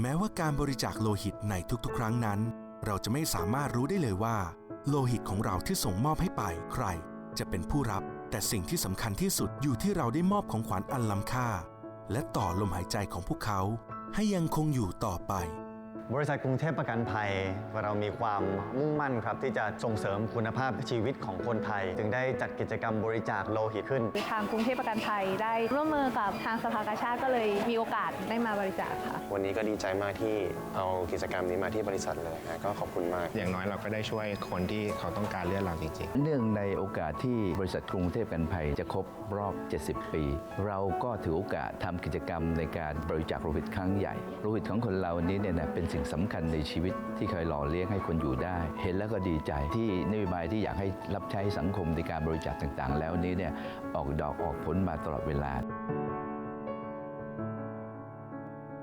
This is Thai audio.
แม้ว่าการบริจาคโลหิตในทุกๆ ครั้งนั้น เราจะไม่สามารถรู้ได้เลยว่า โลหิตของเราที่ส่งมอบให้ไปใคร จะเป็นผู้รับ แต่สิ่งที่สำคัญที่สุดอยู่ที่เราได้มอบของขวัญอันล้ำค่า และต่อลมหายใจของพวกเขา ให้ยังคงอยู่ต่อไป บริษัทกรุงเทพประกันภัยเรามีความมุ่งมั่นครับที่จะส่งเสริมคุณภาพชีวิตของคนไทย จึงได้จัดกิจกรรมบริจาคโลหิตขึ้น ทางกรุงเทพประกันภัยได้ร่วมมือกับทางสภากาชาติก็เลยมีโอกาสได้มาบริจาคค่ะ วันนี้ก็ดีใจมากที่เอากิจกรรมนี้มาที่บริษัทเลยนะก็ขอบคุณมาก อย่างน้อยเราก็ได้ช่วยคนที่เขาต้องการเลือดเราจริงๆเนื่องในโอกาสที่บริษัทกรุงเทพกันภัยจะครบรอบ 70 ปี เราก็ถือโอกาสทำกิจกรรมในการบริจาคโลหิตครั้งใหญ่โลหิตของคนเรานี้เนี่ยนะเป็นสิ่งสำคัญในชีวิตที่เคยหล่อเลี้ยงให้คนอยู่ได้ เห็นแล้วก็ดีใจที่นโยบายที่อยากให้รับใช้สังคมในการบริจาคต่างๆ แล้วนี้เนี่ยออกดอกออกผลมาตลอดเวลา